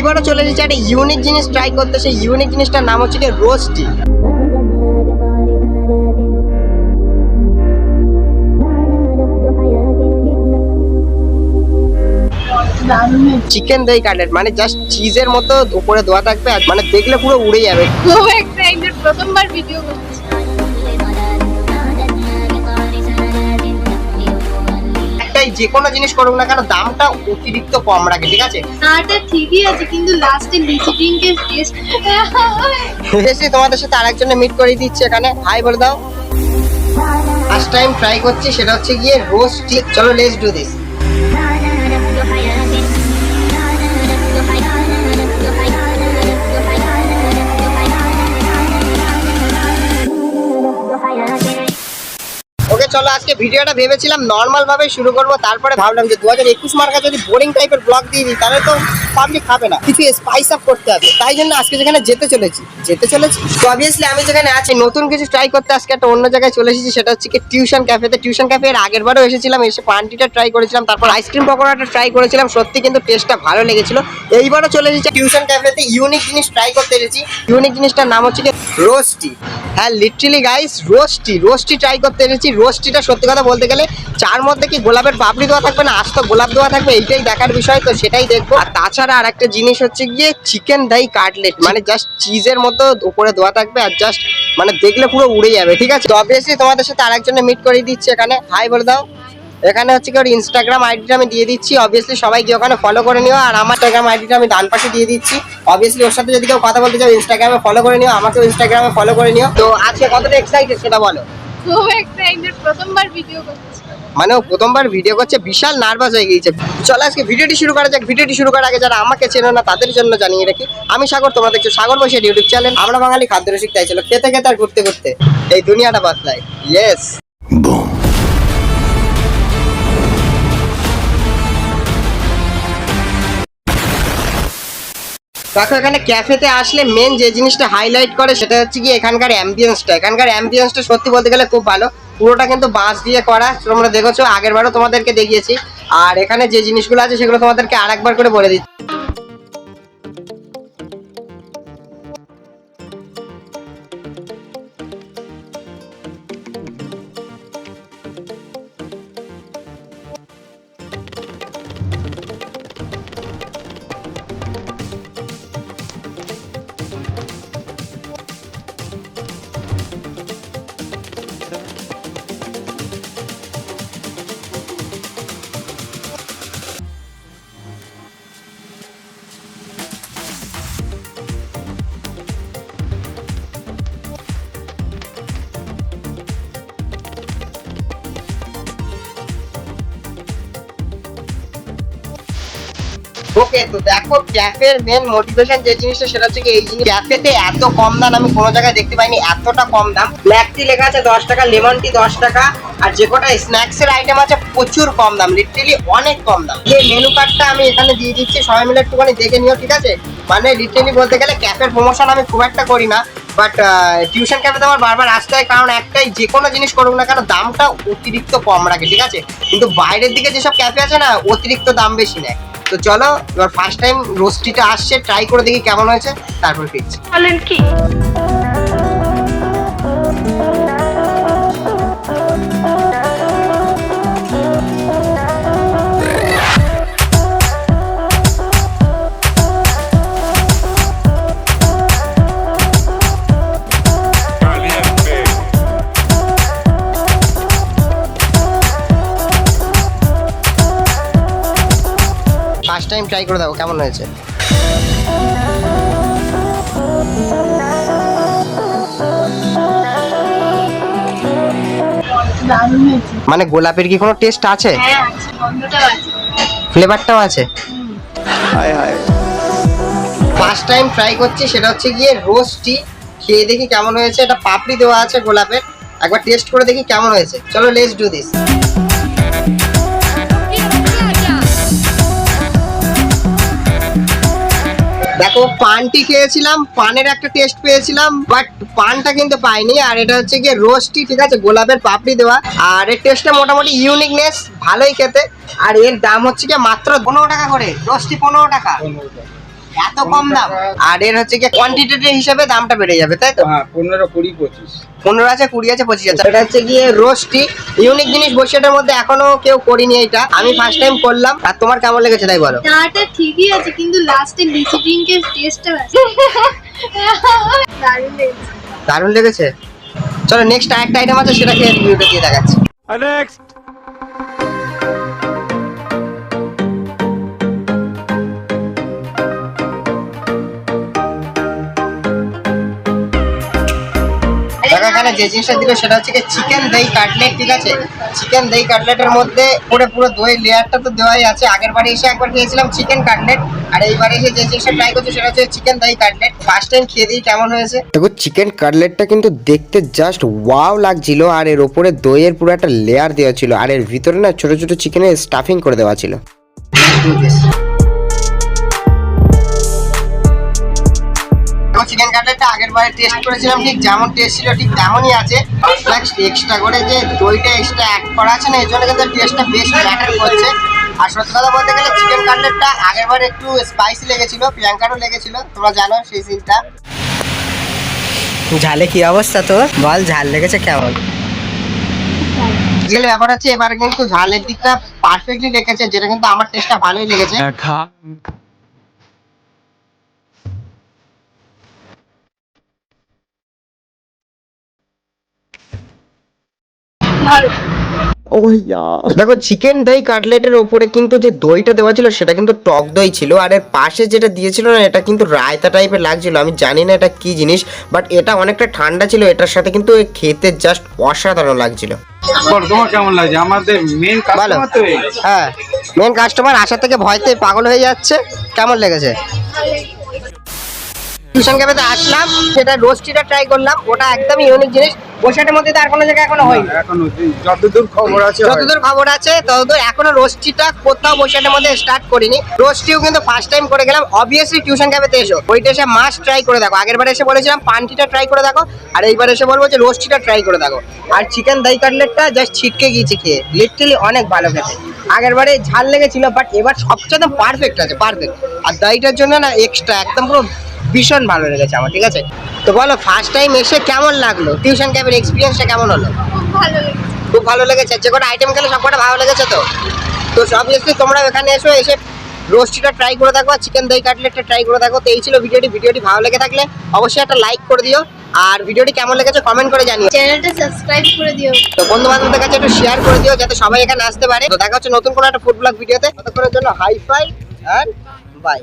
এইবারও চলে এসেছে একটা ইউনিক জিনিস ট্রাই করতে, সেই ইউনিক জিনিসটার নাম হচ্ছে রোস্টি চিকেন দই কাটলেট মানে জাস্ট চিজের মতো উপরে দেওয়া থাকবে মানে দেখলে পুরো উড়ে যাবে। খুব এক্সাইটেড প্রথমবার ভিডিও করছি। একটাই যে কোনো জিনিস করুক না কেন দামটা অতিরিক্ত কম রাখে ঠিক আছে? তাটা ঠিকই আছে কিন্তু লাস্টে লিচি ড্রিঙ্কের টেস্ট এসে তোমাদের সাথে আরেকজনে মিট করে দিচ্ছি এখানে। হাই বলে দাও। ফার্স্ট টাইম ট্রাই করছি সেটা হচ্ছে গিয়ে রোস্ট চলো লেটস ডু দিস চলো, আজকে ভিডিওটা ভেবেছিলাম নর্মাল ভাবে শুরু করব, তারপরে ভাবলাম যে দু হাজার একুশ মার্কা যদি বোরিং টাইপের ব্লগ দিয়ে দিই, তাহলে তো পাবলিক খাবে না। কিছু স্পাইস আপ করতে হবে। তাই জন্য আজকে যেখানে যেতে চলেছি যেতে চলেছি। তো অবভিয়াসলি আমি যেখানে আছি, নতুন কিছু ট্রাই করতে আজকে একটা অন্য জায়গায় চলে এসেছি, সেটা হচ্ছে কি টিউশন ক্যাফেতে টিউশন ক্যাফে এর আগের বারও এসেছিলাম, এসে পানটিটা ট্রাই করেছিলাম, তারপর আইসক্রিম পকোড়াটা ট্রাই করেছিলাম, সত্যি কিন্তু টেস্টটা ভালো লেগেছিল। এইবারও চলে এসেছি টিউশন ক্যাফেতে ইউনিক জিনিস ট্রাই করতে এসেছি। ইউনিক জিনিসটার নাম হচ্ছে রোস্টি হ্যাঁ literally guys rosti rosti try করতে এসেছি রোস্টিটা সত্যি কথা বলতে গেলে, চার মধ্যে কি গোলাপের পাপড়ি দেওয়া থাকবে না? আস্ত গোলাপ দেওয়া থাকবে, এইটাই দেখার বিষয়, তো সেটাই দেখব। আর তাছাড়া আর একটা জিনিস হচ্ছে গিয়ে চিকেন দাই কাটলেট মানে জাস্ট চিজের মতো উপরে দেওয়া থাকবে আর জাস্ট মানে দেখলে পুরো উড়ে যাবে, ঠিক আছে? তো অবভিয়াসলি তোমাদের সাথে আরেকজনে মিট করে দিচ্ছি এখানে। হাই বলে দাও। এখানে হচ্ছে কি ওর ইনস্টাগ্রাম আইডিটা আমি দিয়ে দিচ্ছি অবভিয়াসলি সবাই গিয়ে ওখানে ফলো করে নিও আর আমার ইনস্টাগ্রাম আইডিটা আমি ডান পাশে দিয়ে দিচ্ছি। অবভিয়াসলি ওর সাথে যদি কেউ কথা বলতে চাও ইনস্টাগ্রামে ফলো করে নিও আমাকেও ইনস্টাগ্রামে ফলো করে নিও। তো আজকে কতটা এক্সাইটেড সেটা বলো। খুব এক্সাইটেড প্রথমবার ভিডিও করছি। মানে ও প্রথমবার ভিডিও করছে বিশাল নার্ভাস হয়ে গিয়েছে। চলো আজকে ভিডিওটি শুরু করা যাক। ভিডিওটি শুরু করার আগে যারা আমাকে চেনো না তাদের জন্য জানিয়ে রাখি আমি সাগর তোমরা দেখছ সাগর বসে ইউটিউব চ্যানেল আমরা বাঙালি খাদ্য রসিক তাই চলো খেতে খেতে আর ঘুরতে ঘুরতে। এই দুনিয়াটা বদলায়। ইয়েস দেখো, এখানে ক্যাফেতে আসলে মেন যে জিনিসটা হাইলাইট করে সেটা হচ্ছে কি এখানকার অ্যাম্বিয়েন্সটা এখানকার অ্যাম্বিয়েন্সটা সত্যি বলতে গেলে খুব ভালো। পুরোটা কিন্তু বাঁশ দিয়ে করা, তোমরা দেখেছ আগের বারও তোমাদেরকে দেখিয়েছি। আর এখানে যে জিনিসগুলো আছে সেগুলো তোমাদেরকে আর একবার করে বলে দিচ্ছি। ওকে, তো দেখো ক্যাফের মেন মোটিভেশন যে জিনিসটা সেটা হচ্ছে কি এই জিনিস ক্যাফেতে এত কম দাম, আমি কোনো জায়গায় দেখতে পাইনি, এতটা কম দাম। ব্ল্যাক টি লেখা আছে দশ টাকা লেমন টি দশ টাকা, আর যে কটা স্ন্যাক্স এর আইটেম আছে প্রচুর কম দাম লিটারালি অনেক কম দাম। এই মেনু কার্ডটা আমি এখানে দিয়ে দিচ্ছি, সবাই মিলে একটুখানি দেখে নিও, ঠিক আছে? মানে লিটারালি বলতে গেলে ক্যাফের প্রমোশন আমি খুব একটা করি না বাট টিউশন ক্যাফেতে আমার বারবার আসতে হয়, কারণ একটাই যে কোনো জিনিস করুক না কেন, দামটা অতিরিক্ত কম রাখে, ঠিক আছে? কিন্তু বাইরের দিকে যেসব ক্যাফে আছে না, অতিরিক্ত দাম বেশি নেয়। তো চলো, এবার ফার্স্ট টাইম রোস্টিটা আসছে ট্রাই করে দেখি কেমন হয়েছে, তারপর ফিরছি। বলেন কি? ফার্স্ট টাইম ট্রাই করে দেখো কেমন হয়েছে? মানে গোলাপের কি কোনো টেস্ট আছে? হ্যাঁ আছে গন্ধটাও আছে। ফ্লেভারটাও আছে? ফার্স্ট টাইম ট্রাই করছি সেটা হচ্ছে গিয়ে রোস্টি খেয়ে দেখি কেমন হয়েছে। এটা পাপড়ি দেওয়া আছে গোলাপের। একবার টেস্ট করে দেখি কেমন হয়েছে। চলো লেটস ডু দিস দেখো, পানটি খেয়েছিলাম, পানের একটা টেস্ট পেয়েছিলাম বাট পানটা কিন্তু পাইনি। আর এটা হচ্ছে গিয়ে রোস্টি ঠিক আছে, গোলাপের পাপড়ি দেওয়া। আর এর টেস্টটা মোটামুটি ইউনিকনেস ভালোই খেতে। আর এর দাম হচ্ছে গিয়ে মাত্র পনেরো টাকা করে রোস্টি পনেরো টাকা। এত কম দাম? আর এর হচ্ছে কি কোয়ান্টিটি হিসেবে দামটা বেড়ে যাবে তাই তো? হ্যাঁ পনেরো কুড়ি পঁচিশ। পনেরো আছে কুড়ি আছে পঁচিশ আছে। এটা হচ্ছে গিয়ে রোস্টি। ইউনিক জিনিস বসিয়াটার মধ্যে এখনও কেউ করিনি এটা আমি ফার্স্ট টাইম করলাম। আর তোমার কেমন লেগেছে তাই বলো? চাটা ঠিকই আছে কিন্তু লাস্টে লিচি ড্রিঙ্কের টেস্টটা আছে। দারুণ লেগেছে। দারুণ লেগেছে? চলো নেক্সট আরেকটা আইটেম আছে সেটা খেয়ে রিভিউটা দিয়ে দেখাচ্ছি। Next. এখানে যে জিনিসটা দিল সেটা হচ্ছে চিকেন দই কাটলেট ঠিক আছে? চিকেন দই কাটলেটের মধ্যে পুরো পুরো দই লেয়ারটা তো দেওয়াই আছে। আগের বারে এসে একবার খেয়েছিলাম চিকেন কাটলেট আর এইবারে এসে যে জিনিসটা ট্রাই করছি সেটা হচ্ছে চিকেন দই কাটলেট ফার্স্ট টাইম খেয়ে দিই কেমন হয়েছে। দেখো চিকেন কাটলেটটা কিন্তু দেখতে জাস্ট ওয়াও লাগছিল আর এর ওপরে দইয়ের পুরো একটা লেয়ার দেওয়া ছিল আর এর ভিতরে না ছোট ছোট চিকেনের স্টাফিং করে দেওয়া ছিল। চিকেন কাটলেটটা আগের বারে টেস্ট করেছিলাম ঠিক যেমন টেস্ট ছিল ঠিক তেমনই আছে। এক্সট্রা করে যে দইটা এক্সট্রা অ্যাড করা আছে না এর জন্য কিন্তু টেস্টটা বেশ ম্যাটার করছে। আর সত্যি কথা বলতে গেলে চিকেন কাটলেটটা আগের বার একটু স্পাইসি লেগেছিল প্রিয়াঙ্কারও লেগেছিল তোমরা জানো সেই সিনটা ঝালে কি অবস্থা তোর? বল ঝাল লেগেছে কেমন? গেলে ব্যাপার হচ্ছে এবার কিন্তু ঝালের দিকটা পারফেক্টলি রেখেছে যেটা কিন্তু আমার টেস্টটা ভালোই লেগেছে। ভালো দেখো চিকেন দই কাটলেটের ওপরে কিন্তু যে দইটা দেওয়া ছিল সেটা কিন্তু টক দই ছিল। আর এর পাশে যেটা দিয়েছিল না এটা কিন্তু রায়তা টাইপের লাগছিল। আমি জানি না এটা কি জিনিস বাট এটা অনেকটা ঠান্ডা ছিল। এটার সাথে কিন্তু খেতে জাস্ট অসাধারণ লাগছিল। কেমন লাগছে? আমাদের মেন কাস্টমার তো হ্যাঁ মেন কাস্টমার আসা থেকে ভয়তে পাগল হয়ে যাচ্ছে। কেমন লেগেছে? টিউশন ক্যাফেতে আসলাম সেটা রোস্টিটা ট্রাই করলাম। ওটা একদমই ইউনিক জিনিস। বসেটের মধ্যে তো আর কোনো জায়গায় এখনও হয়নি। এখনও যতদূর খবর আছে যতদূর খবর আছে ততদূর এখনও রোস্টিটা কোথাও বসেটের মধ্যে স্টার্ট করিনি। রোস্টিও কিন্তু ফার্স্ট টাইম করে গেলাম। অবভিয়াসলি টিউশন ক্যাফেতে এসো। ওইটা এসে মাস্ট ট্রাই করে দেখো। আগের বার এসে বলেছিলাম পান্টিটা ট্রাই করে দেখো। আর এইবার এসে বলব যে রোস্টিটা ট্রাই করে দেখো। আর চিকেন দই কাটলেটটা জাস্ট ছিটকে গিয়েছে খেয়ে। লিটারালি অনেক ভালো খেতে। আগের বারে ঝাল লেগেছিল বাট এবার সবচেয়ে পারফেক্ট আছে পারফেক্ট আর দইটার জন্য না এক্সট্রা একদম পুরো ভীষণ ভালো লেগেছে আমার ঠিক আছে? তো বলো ফার্স্ট টাইম এসে কেমন লাগল? টিউশন ক্যাফের এক্সপিরিয়েন্সটা কেমন হলো? খুব ভালো লেগেছে। খুব ভালো লেগেছে যে কটা আইটেম খেলে সব কটা ভালো লেগেছে তো? তো সব অবভিয়াসলি তোমরা এখানে এসো এসে রোস্টিটা ট্রাই করে দেখো চিকেন দই কাটলেটটা ট্রাই করে দেখো। তো এই ছিল ভিডিওটি ভিডিওটি ভালো লেগে থাকলে অবশ্যই একটা লাইক করে দিও। আর ভিডিওটি কেমন লেগেছে কমেন্ট করে জানিও। চ্যানেলটা সাবস্ক্রাইব করে দিও। তো বন্ধু বান্ধবদের কাছে একটু শেয়ার করে দিও যাতে সবাই এখানে আসতে পারে। তো দেখা হচ্ছে নতুন কোনো একটা ফুড ব্লগ ভিডিওতে। ততক্ষণের জন্য হাই ফাই আর বাই